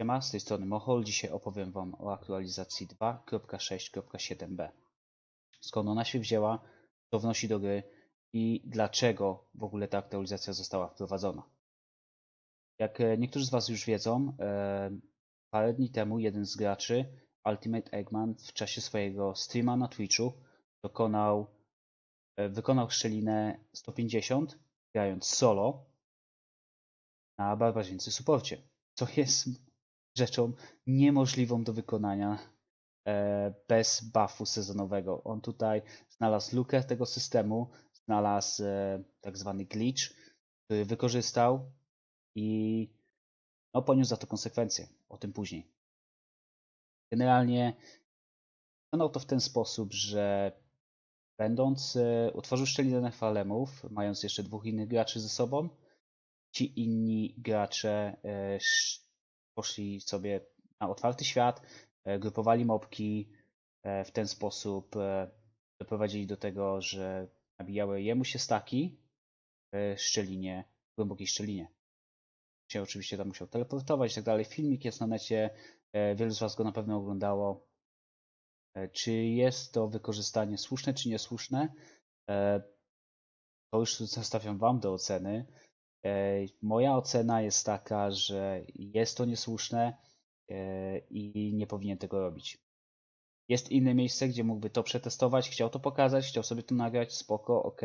Siema, z tej strony Mohol. Dzisiaj opowiem Wam o aktualizacji 2.6.7b. Skąd ona się wzięła, co wnosi do gry i dlaczego w ogóle ta aktualizacja została wprowadzona. Jak e, niektórzy z Was już wiedzą, e, parę dni temu jeden z graczy, Ultimate Eggman, w czasie swojego streama na Twitchu dokonał, e, wykonał szczelinę 150, grając solo na barbarzyńcy suporcie, co jest rzeczą niemożliwą do wykonania e, bez buffu sezonowego. On tutaj znalazł lukę tego systemu, znalazł e, tak zwany glitch, który wykorzystał i no, poniósł za to konsekwencje. O tym później. Generalnie wykonał to w ten sposób, że będąc, e, utworzył szczelinę Nefalemów, mając jeszcze dwóch innych graczy ze sobą, ci inni gracze poszli sobie na otwarty świat, e, grupowali mopki, e, w ten sposób e, doprowadzili do tego, że nabijały jemu się staki w szczelinie, w głębokiej szczelinie. Się oczywiście tam musiał teleportować i tak dalej. Filmik jest na necie, wielu z Was go na pewno oglądało. Czy jest to wykorzystanie słuszne, czy niesłuszne? To już zostawiam Wam do oceny. E, moja ocena jest taka, że jest to niesłuszne e, i nie powinien tego robić. Jest inne miejsce, gdzie mógłby to przetestować, chciał to pokazać, chciał sobie to nagrać, spoko, ok,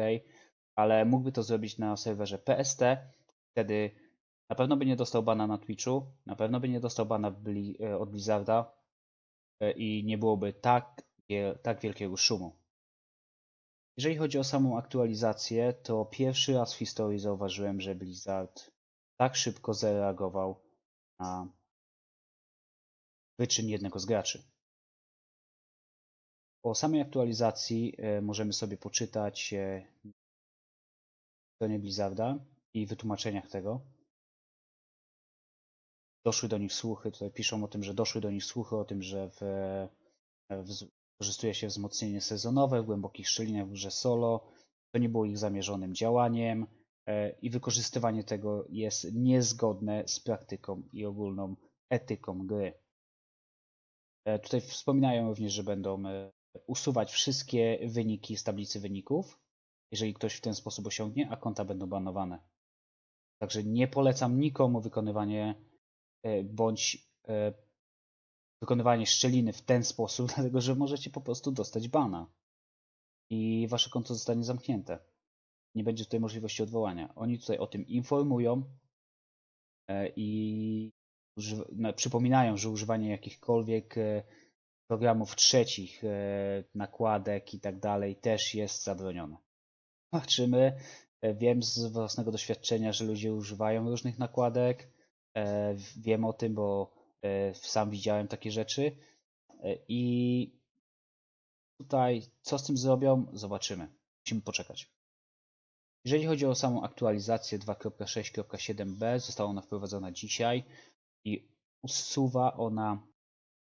ale mógłby to zrobić na serwerze PST, wtedy na pewno by nie dostał bana na Twitchu, na pewno by nie dostał bana e, od Blizzarda i nie byłoby tak, tak wielkiego szumu. Jeżeli chodzi o samą aktualizację, to pierwszy raz w historii zauważyłem, że Blizzard tak szybko zareagował na wyczyn jednego z graczy. O samej aktualizacji e, możemy sobie poczytać e, w stronie Blizzarda i wytłumaczeniach tego. Doszły do nich słuchy, tutaj piszą o tym, że doszły do nich słuchy o tym, że w, w Wykorzystuje się wzmocnienie sezonowe w głębokich szczelinach w grze solo. To nie było ich zamierzonym działaniem e, i wykorzystywanie tego jest niezgodne z praktyką i ogólną etyką gry. E, tutaj wspominają również, że będą e, usuwać wszystkie wyniki z tablicy wyników, jeżeli ktoś w ten sposób osiągnie, a konta będą banowane. Także nie polecam nikomu wykonywanie bądź wykonywanie szczeliny w ten sposób, dlatego że możecie po prostu dostać bana i wasze konto zostanie zamknięte. Nie będzie tutaj możliwości odwołania. Oni tutaj o tym informują e, i przypominają, że używanie jakichkolwiek e, programów trzecich, e, nakładek i tak dalej też jest zabronione. Zobaczymy. Wiem z własnego doświadczenia, że ludzie używają różnych nakładek. Wiem o tym, bo sam widziałem takie rzeczy. E, I tutaj co z tym zrobią, zobaczymy. Musimy poczekać. Jeżeli chodzi o samą aktualizację 2.6.7b, została ona wprowadzona dzisiaj i usuwa ona,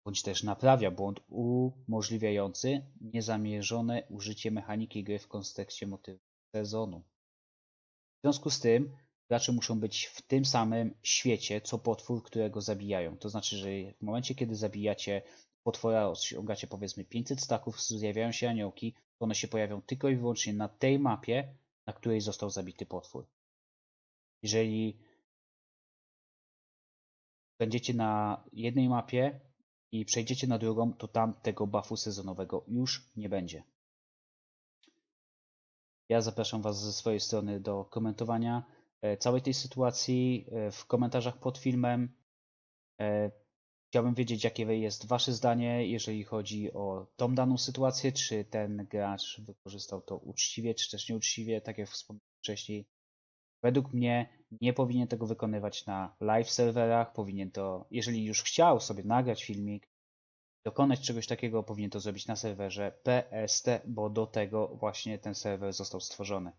bądź też naprawia błąd umożliwiający niezamierzone użycie mechaniki gry w kontekście motywu sezonu. W związku z tym gracze muszą być w tym samym świecie, co potwór, którego zabijają. To znaczy, że w momencie, kiedy zabijacie potwora, osiągacie powiedzmy 500 staków, zjawiają się aniołki, to one się pojawią tylko i wyłącznie na tej mapie, na której został zabity potwór. Jeżeli będziecie na jednej mapie i przejdziecie na drugą, to tam tego buffu sezonowego już nie będzie. Ja zapraszam Was ze swojej strony do komentowania całej tej sytuacji e, w komentarzach pod filmem. E, chciałbym wiedzieć, jakie jest Wasze zdanie, jeżeli chodzi o tą daną sytuację, czy ten gracz wykorzystał to uczciwie, czy też nieuczciwie, tak jak wspomniałem wcześniej. Według mnie nie powinien tego wykonywać na live serwerach, powinien to, jeżeli już chciał sobie nagrać filmik, dokonać czegoś takiego, powinien to zrobić na serwerze PST, bo do tego właśnie ten serwer został stworzony.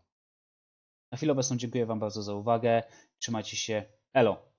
Na chwilę obecną dziękuję Wam bardzo za uwagę. Trzymajcie się. Elo!